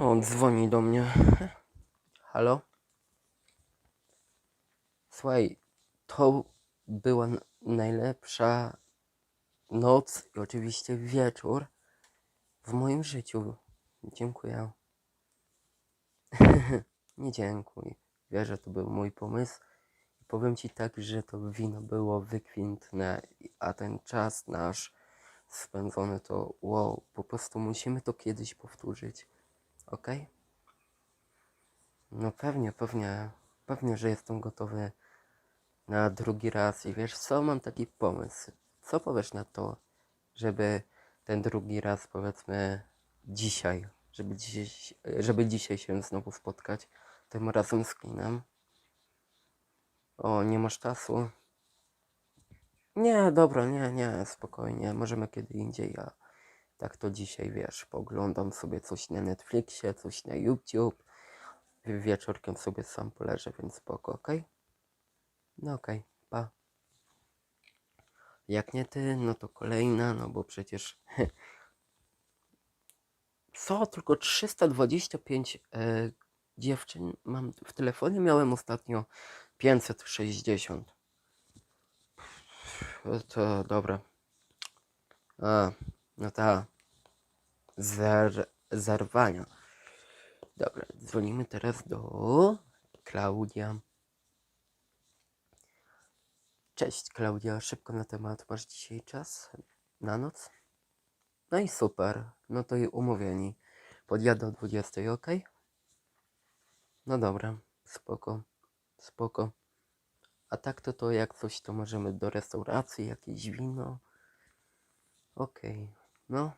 O, dzwoni do mnie. Halo? Słuchaj, to była najlepsza noc i oczywiście wieczór w moim życiu. Dziękuję. Nie dziękuj. Wiesz, że to był mój pomysł. Powiem ci tak, że to wino było wykwintne, a ten czas nasz spędzony to wow, po prostu musimy to kiedyś powtórzyć. Ok? No pewnie, pewnie, pewnie, że jestem gotowy na drugi raz i wiesz co, mam taki pomysł. Co powiesz na to, żeby ten drugi raz powiedzmy dzisiaj, żeby dzisiaj, żeby dzisiaj się znowu spotkać, tym razem z Klinem? O, nie masz czasu? Nie, dobra, nie, nie, spokojnie, możemy kiedy indziej, ja tak to dzisiaj, wiesz, poglądam sobie coś na Netflixie, coś na YouTube, wieczorkiem sobie sam poleżę, więc spoko, okej? No okej, pa. Jak nie ty, no to kolejna, no bo przecież... Co? Tylko 325 e, dziewczyn mam w telefonie? Miałem ostatnio 560. No To dobra. A, no ta. Zer, zerwania. Dobra, dzwonimy teraz do Klaudia. Cześć Klaudia, szybko na temat. Masz dzisiaj czas? Na noc? No i super. No to i umówieni. Podjadę o 20, ok? No dobra, spoko, spoko. A tak to to jak coś to możemy do restauracji, jakieś wino. Okej, no,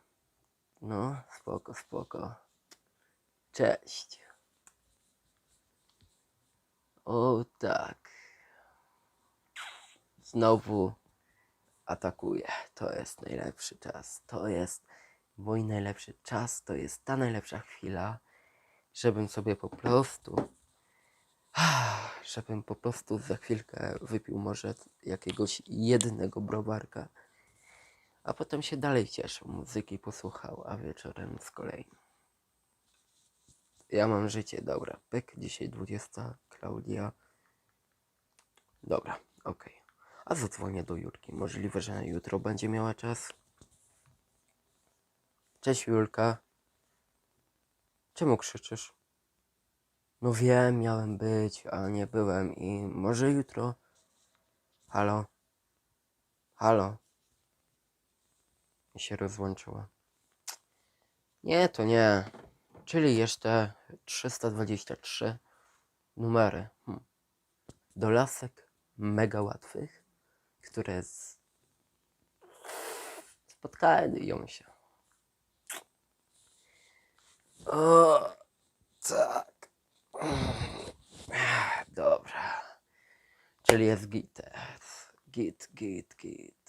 no, spoko, spoko. Cześć. O tak. Znowu atakuje. To jest najlepszy czas. To jest mój najlepszy czas. To jest ta najlepsza chwila, żebym sobie po prostu. Żebym po prostu za chwilkę wypił może jakiegoś jednego browarka, a potem się dalej cieszył, muzyki posłuchał, a wieczorem z kolei. Ja mam życie, dobra. Pyk, dzisiaj 20, Klaudia. Dobra, okej. A zadzwonię do Julki. Możliwe, że jutro będzie miała czas. Cześć Julka. Czemu krzyczysz? No wiem, miałem być, a nie byłem i może jutro. Halo? Halo? I się rozłączyła. Nie, to nie. Czyli jeszcze 323 numery. Hm. Do lasek mega łatwych, które z... spotkają się. O, tak. Dobra. Czyli jest git. Git, git, git.